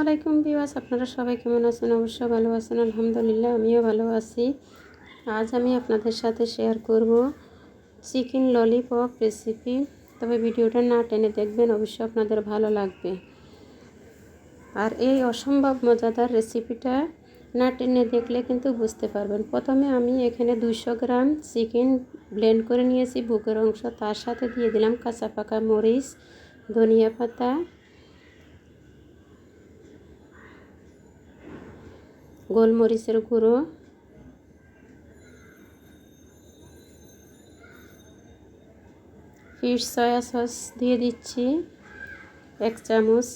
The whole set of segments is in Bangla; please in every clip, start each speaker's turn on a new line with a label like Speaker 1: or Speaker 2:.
Speaker 1: আলাইকুম বিওয়াস আপনারা সবাই কেমন আছেন? অবশ্যই ভালো আছেন, আলহামদুলিল্লাহ, আমিও ভালো আছি। আজ আমি আপনাদের সাথে শেয়ার করব চিকেন ললিপপ রেসিপি তবে ভিডিওটা না টেনে দেখবেন, অবশ্যই আপনাদের ভালো লাগবে। আর এই অসম্ভব মজাদার রেসিপিটা না টেনে দেখলে কিন্তু বুঝতে পারবেন। প্রথমে আমি এখানে দুইশো গ্রাম চিকেন ব্লেন্ড করে নিয়েছি, বুকের অংশ। তার সাথে দিয়ে দিলাম কাঁচা পাকা মরিচ, ধনিয়া পাতা গোলমরিচের গুঁড়ো। ফিশ সয়া সস দিয়ে দিচ্ছি, এক চামচ।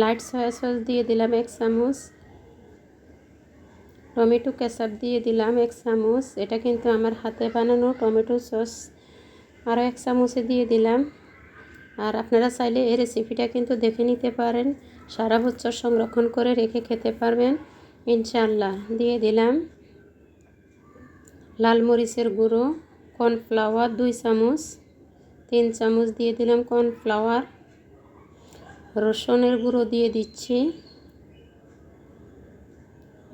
Speaker 1: লাইট সয়া সস দিয়ে দিলাম এক চামচ। টমেটো কেচাপ দিয়ে দিলাম এক চামচ। এটা কিন্তু আমার হাতে বানানো টমেটো সস। আরও এক চামচে দিয়ে দিলাম। আর আপনারা চাইলে এই রেসিপিটা কিন্তু দেখে নিতে পারেন। সারা বছর সংরক্ষণ করে রেখে খেতে পারবেন। ইনশাল্লাহ দিয়ে দিলাম লাল মরিচের গুঁড়ো, কর্নফ্লাওয়ার দুই চামচ, তিন চামচ দিয়ে দিলাম কর্নফ্লাওয়ার। রসুনের গুঁড়ো দিয়ে দিচ্ছি,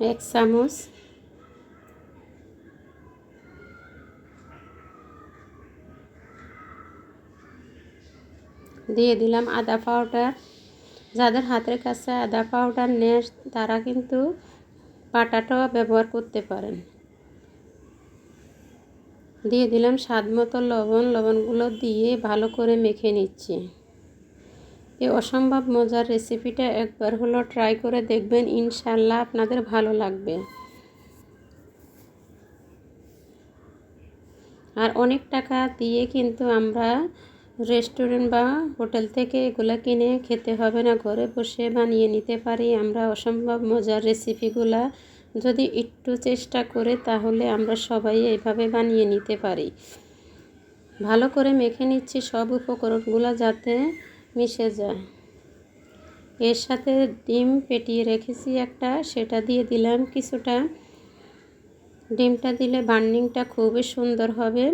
Speaker 1: এক চামচ। দিয়ে দিলাম আদা পাউডার। যাদের হাতের কাছে আদা পাউডার নেয় তারা কিন্তু বাটাটাও ব্যবহার করতে পারেন। দিয়ে দিলাম স্বাদ মতো লবণ। লবণগুলো দিয়ে ভালো করে মেখে নিচ্ছি। এই অসম্ভব মজার রেসিপিটা একবার হলো ট্রাই করে দেখবেন, ইনশাল্লাহ আপনাদের ভালো লাগবে। আর অনেক টাকা দিয়ে কিন্তু আমরা রেস্টুরেন্ট বা হোটেল থেকে এগুলো কিনে খেতে হবে না। ঘরে বসে বানিয়ে নিতে পারি আমরা অসম্ভব মজার রেসিপিগুলা। যদি একটু চেষ্টা করে তাহলে আমরা সবাই এইভাবে বানিয়ে নিতে পারি। ভালো করে মেখে নিচ্ছি সব উপকরণগুলো যাতে মিশে যায়। এর সাথে ডিম পেটিয়ে রেখেছি একটা, সেটা দিয়ে দিলাম কিছুটা। ডিমটা দিলে বার্নিংটা খুবই সুন্দর হবে।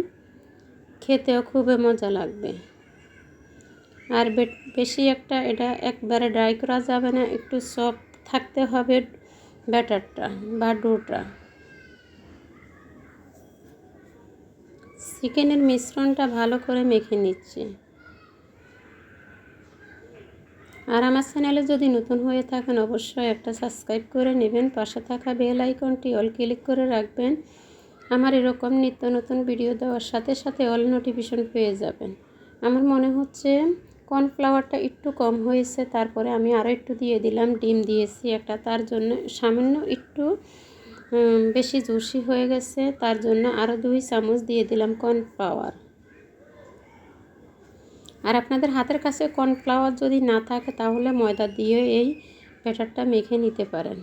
Speaker 1: খেতেও খুবই মজা লাগবে। আর বেশি একটা এটা একবারে ড্রাই করা যাবে না, একটু সফট থাকতে হবে ব্যাটারটা বা ডোটা। চিকেনের মিশ্রণটা ভালো করে মেখে নিচ্ছি। আর আমার চ্যানেলে যদি নতুন হয়ে থাকেন, অবশ্যই একটা সাবস্ক্রাইব করে নেবেন। পাশে থাকা বেল আইকনটি অল ক্লিক করে রাখবেন। আমার এরকম নিত্য নতুন ভিডিও দেওয়ার সাথে সাথে অল নোটিফিকেশন পেয়ে যাবেন। আমার মনে হচ্ছে কর্নফ্লাওয়ারটা একটু কম হয়েছে, তারপরে আমি আরও একটু দিয়ে দিলাম, ডিম দিয়েছি একটা, তার জন্য সামান্য একটু বেশি জুসি হয়ে গেছে, তার জন্য আরও দুই চামচ দিয়ে দিলাম কর্নফ্লাওয়ার। আর আপনাদের হাতের কাছে কর্নফ্লাওয়ার যদি না থাকে, তাহলে ময়দা দিয়ে এই ব্যাটারটা মেখে নিতে পারেন।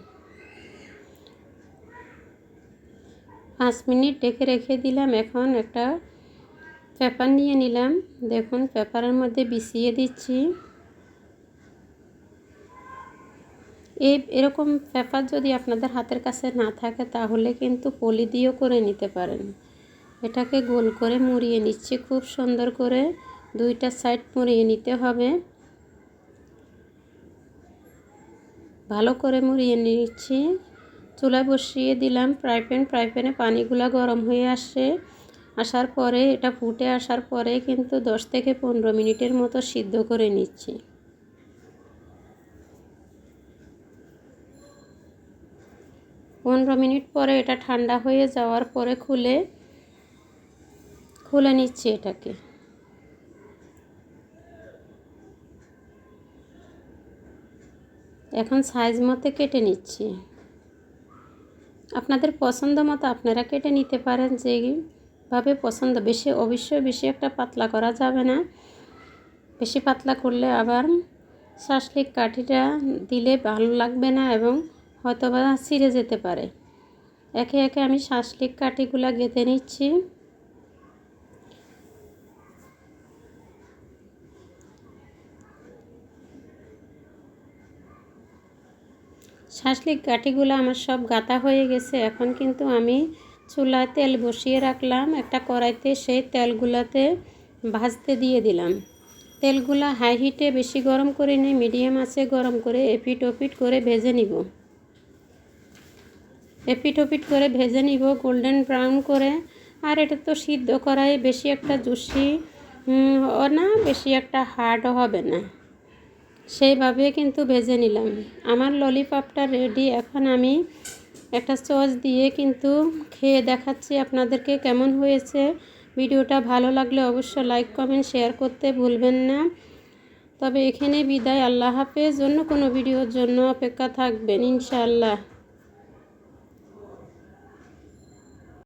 Speaker 1: পাঁচ মিনিট ডেকে রেখে দিলাম, এখন একটা পেপার নিয়ে নিলাম। দেখুন, পেপারের মধ্যে বিছিয়ে দিচ্ছি। এই এরকম পেপার যদি আপনাদের হাতের কাছে না থাকে, তাহলে কিন্তু পলি দিয়েও করে নিতে পারেন। এটাকে গোল করে মুড়িয়ে নিচ্ছি, খুব সুন্দর করে। দুইটা সাইড মুড়িয়ে নিতে হবে। ভালো করে মুড়িয়ে নিচ্ছি। চুলায় বসিয়ে দিলাম। ফ্রাই প্যান ফ্রাই পানিগুলা গরম হয়ে আসে আসার পরে, এটা ফুটে আসার পরে কিন্তু দশ থেকে পনেরো মিনিটের মতো সিদ্ধ করে নিচ্ছি। পনেরো মিনিট পরে এটা ঠান্ডা হয়ে যাওয়ার পরে খুলে খুলে নিচ্ছি এটাকে। এখন সাইজ মতো কেটে নিচ্ছি। আপনাদের পছন্দ মতো আপনারা কেটে নিতে পারেন যেভাবে পছন্দ, বেশি অবশ্যই বেশি একটা পাতলা করা যাবে না। বেশি পাতলা করলে আবার শাসলিক কাঠিটা দিলে ভালো লাগবে না এবং হয়তো বা ছিঁড়ে যেতে পারে। একে একে আমি শাসলিক কাঠিগুলো গেঁথে নিচ্ছি। শাঁসলিক গাঠিগুলো আমার সব গাতা হয়ে গেছে। এখন কিন্তু আমি চুলায় তেল বসিয়ে রাখলাম। একটা কড়াইতে সেই তেলগুলোতে ভাজতে দিয়ে দিলাম। তেলগুলা হাই হিটে বেশি গরম করে নিয়ে মিডিয়াম আছে গরম করে এপিট ওপিট করে ভেজে নিব। এপিট ওপিট করে ভেজে নিব গোল্ডেন ব্রাউন করে। আর এটা তো সিদ্ধ করাই, বেশি একটা জুসি না, বেশি একটা হার্ডও হবে না। সেইভাবে কিন্তু ভেজে নিলাম। আমার ললিপপটা রেডি এখন আমি একটা সস দিয়ে কিন্তু খেয়ে দেখাচ্ছি আপনাদেরকে কেমন হয়েছে। ভিডিওটা ভালো লাগলে অবশ্যই লাইক কমেন্ট শেয়ার করতে ভুলবেন না। তবে এখানে বিদায়, আল্লাহ হাফেজ। অন্য কোনো ভিডিওর জন্য অপেক্ষা থাকবেন, ইনশাআল্লাহ।